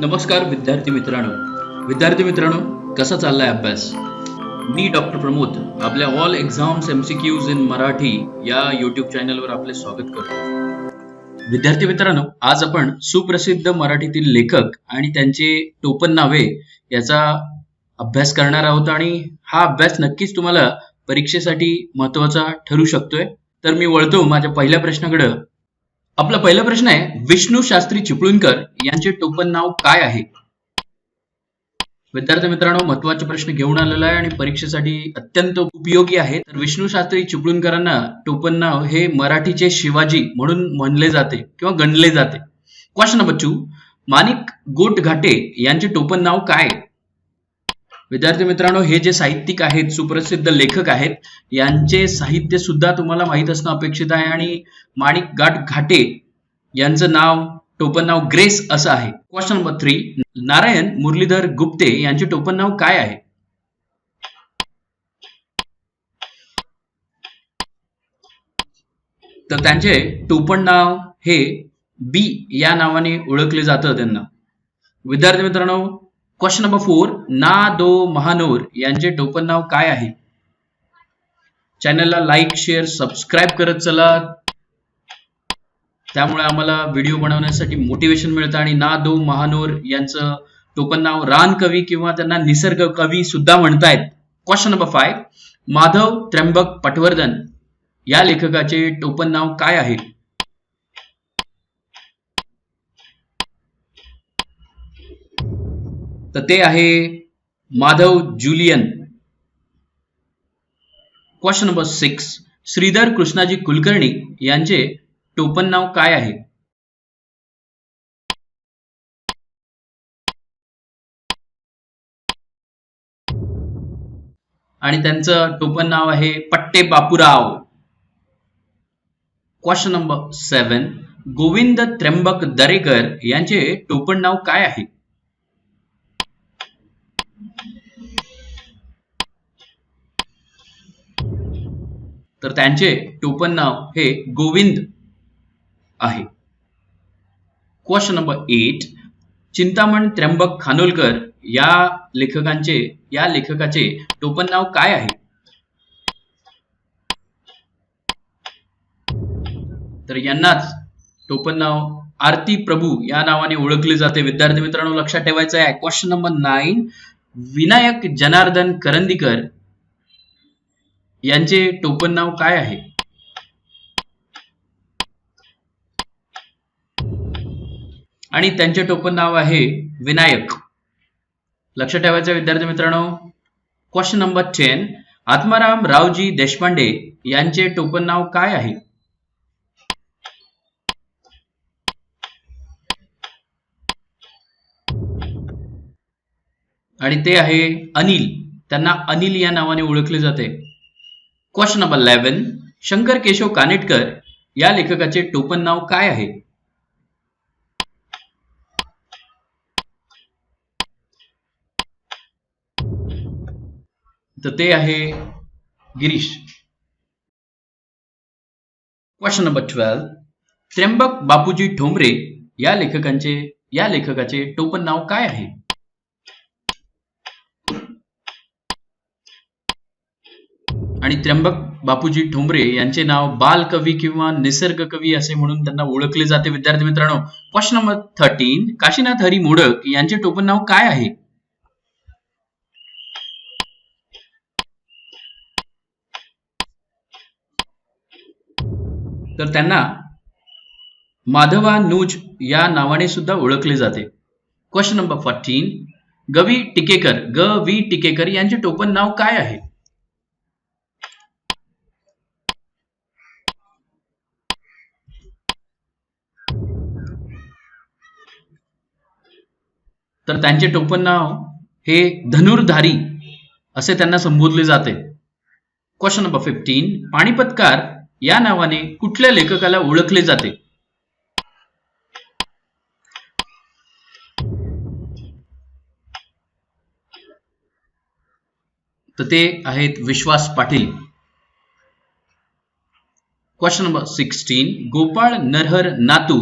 नमस्कार विद्यार्थी मित्रांनो. विद्यार्थी मित्रांनो कसा चाललाय अभ्यास? मी डॉक्टर प्रमोद आपल्या all exams MCQs in Marathi या युट्यूब चॅनलवर आपले स्वागत करतो. विद्यार्थी मित्रांनो आज आपण सुप्रसिद्ध मराठीतील लेखक आणि त्यांचे टोपण नावे याचा अभ्यास करणार आहोत आणि हा अभ्यास नक्कीच तुम्हाला परीक्षेसाठी महत्त्वाचा ठरू शकतोय. तर मी वळतो माझ्या पहिल्या प्रश्नाकडे. आपला पहिला प्रश्न आहे विष्णू शास्त्री चिपळूणकर यांचे टोपण नाव काय आहे? विद्यार्थी मित्रांनो महत्त्वाचे प्रश्न घेऊन आलेला आहे आणि परीक्षेसाठी अत्यंत उपयोगी आहे. तर विष्णू शास्त्री चिपळूणकरांना टोपण नाव हे मराठीचे शिवाजी म्हणून म्हणले जाते किंवा गणले जाते. क्वेश्चन नंबर टू माणिक गोट घाटे यांचे टोपण नाव काय विद्यार्थी मित्रांनो हे जे साहित्यिक आहेत सुप्रसिद्ध लेखक आहेत यांचे साहित्य सुद्धा तुम्हाला माहीत असणं अपेक्षित आहे. आणि माणिक गाठ घाटे यांचं नाव टोपण नाव ग्रेस असं आहे. Question number three Narayan Murlidhar Gupte यांचे टोपण नाव काय आहे? तर त्यांचे टोपण नाव हे बी या नावाने ओळखले जातं त्यांना. विद्यार्थी मित्रांनो क्वेश्चन नंबर फोर ना दो महानोर यांचे टोपण नाव काय आहे? चॅनलला लाईक शेअर सबस्क्राईब करत चला. त्यामुळे आम्हाला व्हिडिओ बनवण्यासाठी मोटिवेशन मिळतं आणि ना दो महानोर यांचं टोपण नाव रान कवी किंवा त्यांना निसर्ग कवी सुद्धा म्हणतायत. Question number five Madhav Trimbak Patwardhan या लेखकाचे टोपण नाव काय आहे? तर ते आहे Madhav Julian. Question number six Shridhar Krishnaji Kulkarni यांचे टोपण नाव काय आहे? आणि त्यांचं टोपण नाव आहे Patte Bapurao. Question number seven Govind Trimbak Darekar यांचे टोपण नाव काय आहे? तर त्यांचे टोपण नाव हे गोविंद आहे. Question number eight Chintaman Trimbak Khanolkar या लेखकांचे या लेखकाचे टोपण नाव काय आहे? तर यांनाच टोपण नाव आरती प्रभू या नावाने ओळखले जाते. विद्यार्थी मित्रांनो लक्षात ठेवायचं आहे. Question number nine Vinayak Janardan Karandikar यांचे टोपण नाव काय आहे? आणि त्यांचे टोपण नाव आहे विनायक. लक्ष ठेवायचं विद्यार्थी मित्रांनो. Question number ten Atmaram Raoji Deshpande यांचे टोपण नाव काय आहे? आणि ते आहे अनिल. त्यांना अनिल या नावाने ओळखले जाते. Question number eleven. Shankar Keshav Kanetkar या लेखकाचे टोपण नाव काय आहे? तर ते आहे Girish. Question number twelve. Trimbak Bapuji Thombre या लेखकांचे या लेखकाचे टोपण नाव काय आहे? आणि त्र्यंबक बापूजी ठोंबरे यांचे नाव बालकवी किंवा निसर्ग कवी असे म्हणून त्यांना ओळखले जाते. विद्यार्थी मित्रांनो question number thirteen Kashinath Hari Modak यांचे टोपण नाव काय आहे? तर त्यांना माधवानूज या नावाने सुद्धा ओळखले जाते. Question number fourteen Gavi Tikekar ग वी टिकेकर यांचे टोपण नाव काय आहे? तर त्यांचे टोपण नाव हे धनुर्धारी असे त्यांना संबोधले जाते. क्वेश्चन नंबर फिफ्टीन पाणीपतकार या नावाने कुठल्या लेखकाला ओळखले जाते? तर ते आहेत Vishwas Patil. Question number sixteen Gopal Narhar Natu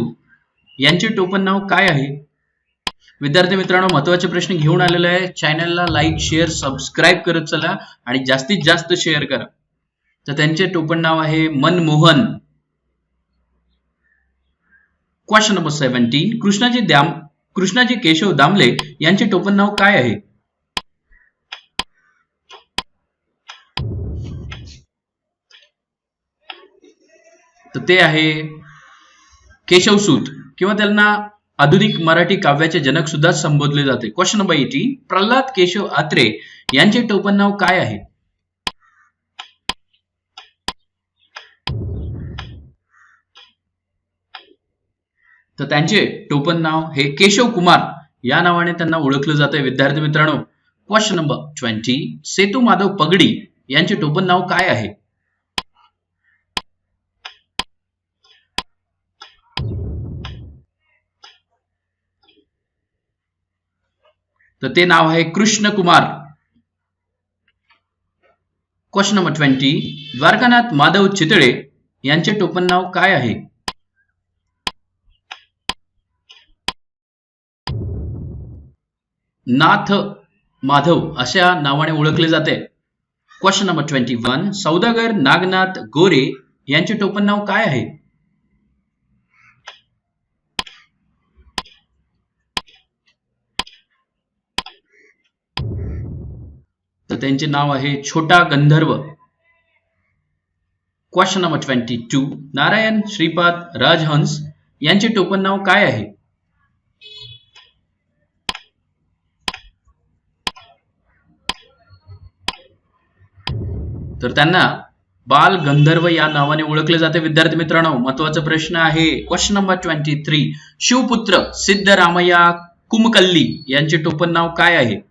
यांचे टोपण नाव काय आहे? विद्यार्थी मित्रांनो महत्त्वाचे प्रश्न घेऊन आलेले आहे. चॅनलला लाईक शेअर सबस्क्राईब करत चला आणि जास्तीत जास्त शेअर करा. तर त्यांचे टोपण नाव आहे Manmohan. Question number seventeen Krishnaji damn Krishnaji Keshav Damle यांचे टोपण नाव काय आहे? तर ते आहे केशवसूत किंवा त्यांना आधुनिक मराठी काव्याचे जनक सुद्धा संबोधले जाते. Question number eighteen Pralhad Keshav Atre यांचे टोपण नाव काय आहे? तर त्यांचे टोपण नाव हे केशव कुमार या नावाने त्यांना ओळखलं जाते विद्यार्थी मित्रांनो question number twenty Setu Madhav Pagdi यांचे टोपण नाव काय आहे? तर ते नाव आहे Krishna Kumar question number twenty Dwarkanath Madhav Chitale यांचे टोपण नाव काय आहे? नाथ माधव अशा नावाने ओळखले जाते. Question number twenty one Saudagar Nagnath Gore यांचे टोपण नाव काय आहे? तर त्यांचे नाव आहे Chhota Gandharva. Question number twenty two Narayan Shripad Rajhans यांचे टोपण नाव काय आहे? तर त्यांना बाल गंधर्व या नावाने ओळखले जाते. विद्यार्थी मित्रांनो महत्त्वाचा प्रश्न आहे. Question number twenty three Shivputra Siddharamayya Komkali यांचे टोपण नाव काय आहे?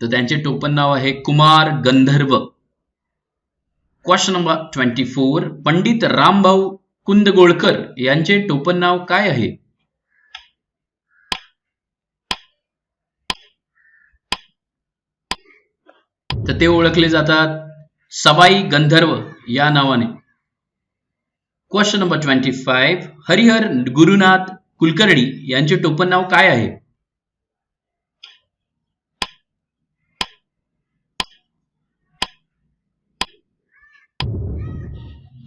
तर त्यांचे टोपण नाव आहे Kumar Gandharva. Question number twenty four Pandit Rambhau Kundgolkar यांचे टोपण नाव काय आहे? तर ते ओळखले जातात सवाई गंधर्व या नावाने. Question number twenty five Harihar Gurunath Kulkarni यांचे टोपण नाव काय आहे?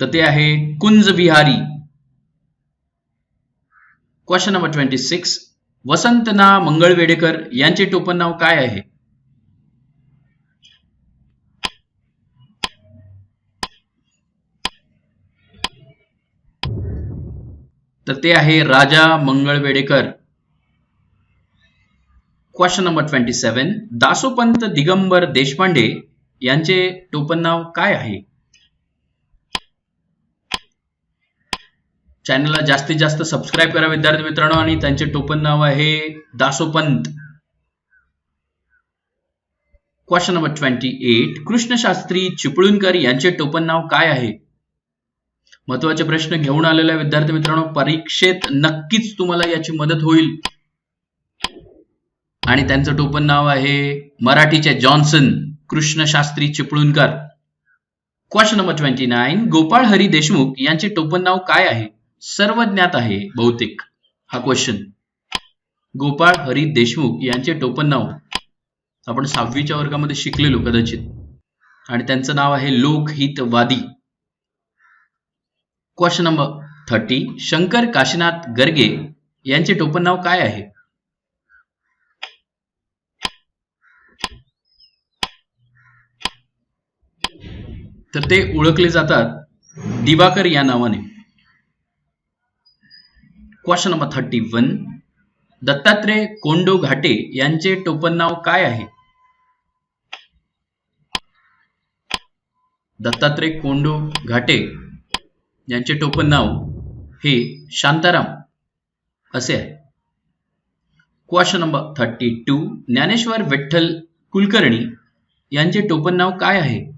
तर ते आहे Kunja Vihari. Question number twenty six वसंतना Mangalvedhekar यांचे टोपण नाव काय आहे? तर ते आहे Raja Mangalvedhekar. Question number twenty seven Dasopant Digambar Deshpande यांचे टोपण नाव काय आहे? चॅनलला जास्तीत जास्त सबस्क्राईब करा विद्यार्थी मित्रांनो आणि त्यांचे टोपण नाव आहे Dasopant. Question number twenty eight Krishnashastri Chiplunkar यांचे टोपण नाव काय आहे? महत्त्वाचे प्रश्न घेऊन आलेल्या विद्यार्थी मित्रांनो परीक्षेत नक्कीच तुम्हाला याची मदत होईल. आणि त्यांचं टोपण नाव आहे मराठीचे Johnson Krishnashastri Chiplunkar. Question number twenty nine Gopal Hari Deshmukh यांचे टोपण नाव काय आहे? सर्व ज्ञात आहे बहुतेक. हा क्वेश्चन गोपाळ हरी देशमुख यांचे टोपण नाव. आपण सहावीच्या वर्गामध्ये शिकलेलो कदाचित. आणि त्यांचं नाव आहे Lokhitwadi. Question number thirty Shankar Kashinath Garge यांचे टोपण नाव काय आहे? तर ते ओळखले जातात दिवाकर या नावाने. Question number thirty one. Dattatray Kondo Ghate यांचे टोपण नाव काय आहे? दत्तात्रय कोंडो घाटे यांचे टोपण नाव हे शांताराम असे आहे. Question number thirty two. Dnyaneshwar Vitthal Kulkarni यांचे टोपण नाव काय आहे?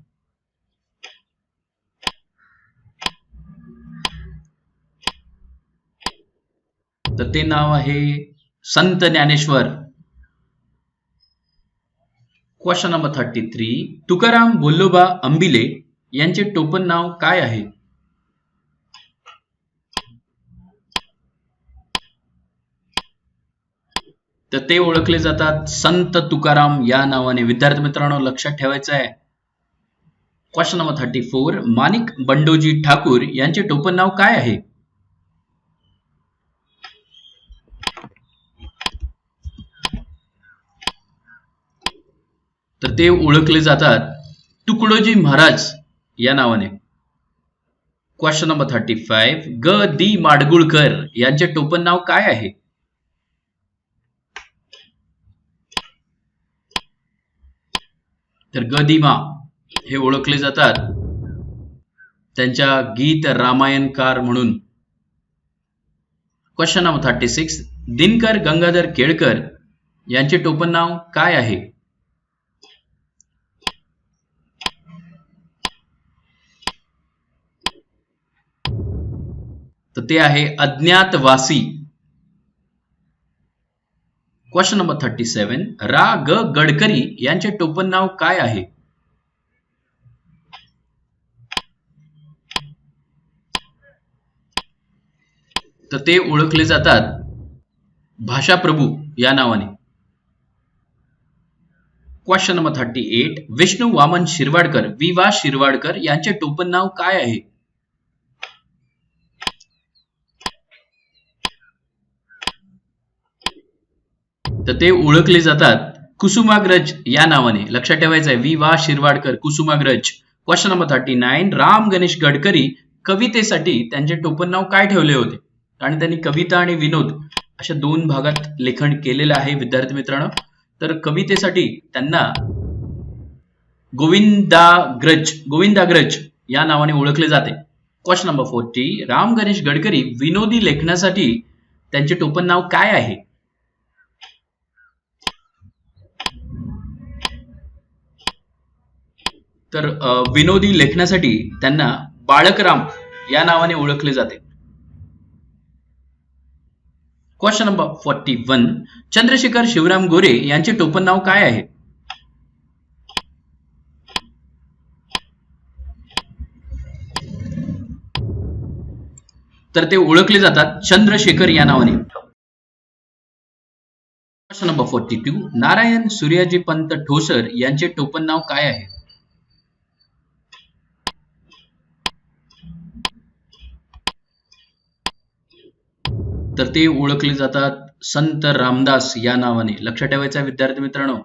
तर ते नाव आहे Sant Dnyaneshwar. Question number thirty three Tukaram Bolloba Ambile यांचे टोपण नाव काय आहे? तर ते ओळखले जातात संत तुकाराम या नावाने. विद्यार्थी मित्रांनो लक्षात ठेवायचं आहे. Question number thirty four Manik Bandoji Thakur यांचे टोपण नाव काय आहे? तर ते ओळखले जातात तुकडोजी महाराज या नावाने. क्वेश्चन नंबर थर्टी फाईव्ह ग दी माडगुळकर यांचे टोपण नाव काय आहे? तर ग दिमा हे ओळखले जातात त्यांच्या गीत रामायणकार म्हणून. Question number thirty six Dinkar Gangadhar Kelkar यांचे टोपण नाव काय आहे? तर ते आहे Adnyatvasi. Question number thirty seven रा ग गडकरी यांचे टोपण नाव काय आहे? तर ते ओळखले जातात भाषा प्रभू या नावाने. Question number thirty eight Vishnu Vaman Shirwadkar Vi Va Shirwadkar यांचे टोपण नाव काय आहे? तर ते ओळखले जातात. कुसुमाग्रज या नावाने. लक्षात ठेवायचं आहे वि वा Shirwadkar Kusumagraj. Question number thirty nine Ram Ganesh Gadkari कवितेसाठी त्यांचे टोपण नाव काय ठेवले होते? आणि त्यांनी कविता आणि विनोद अशा दोन भागात लेखन केलेलं आहे विद्यार्थी मित्रांनो. तर कवितेसाठी त्यांना गोविंदाग्रज गोविंदाग्रज या नावाने ओळखले जाते. Question number forty Ram Ganesh Gadkari विनोदी लेखनासाठी त्यांचे टोपण नाव काय आहे? तर विनोदी लेखनासाठी त्यांना बाळकराम या नावाने ओळखले जाते. Question number forty one Chandrashekhar Shivram Gore यांचे टोपण नाव काय आहे? तर ते ओळखले जातात चंद्रशेखर या नावाने. Question number forty two Narayan Suryaji Pant Thosar यांचे टोपण नाव काय आहे? तर ते ओळखले जातात संत रामदास या नावाने. लक्षात ठेवायचं आहे विद्यार्थी मित्रांनो.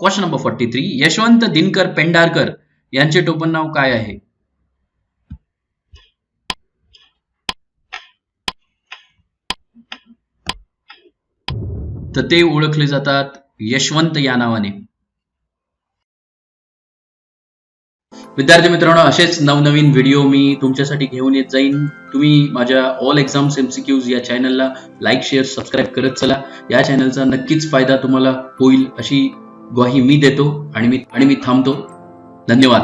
Question number forty three Yashwant Dinkar Pendharkar यांचे टोपण नाव काय आहे? तर ते ओळखले जातात यशवंत या नावाने. विद्यार्थी मित्रांनो असेच नवनवीन व्हिडिओ मी तुमच्यासाठी घेऊन येत जाईन. तुम्ही माझ्या ऑल एक्झाम्स एमसीक्यूज या चॅनलला लाईक शेअर सबस्क्राईब करत चला. या चॅनलचा नक्कीच फायदा तुम्हाला होईल अशी ग्वाही मी देतो आणि मी आणि मी थांबतो. धन्यवाद.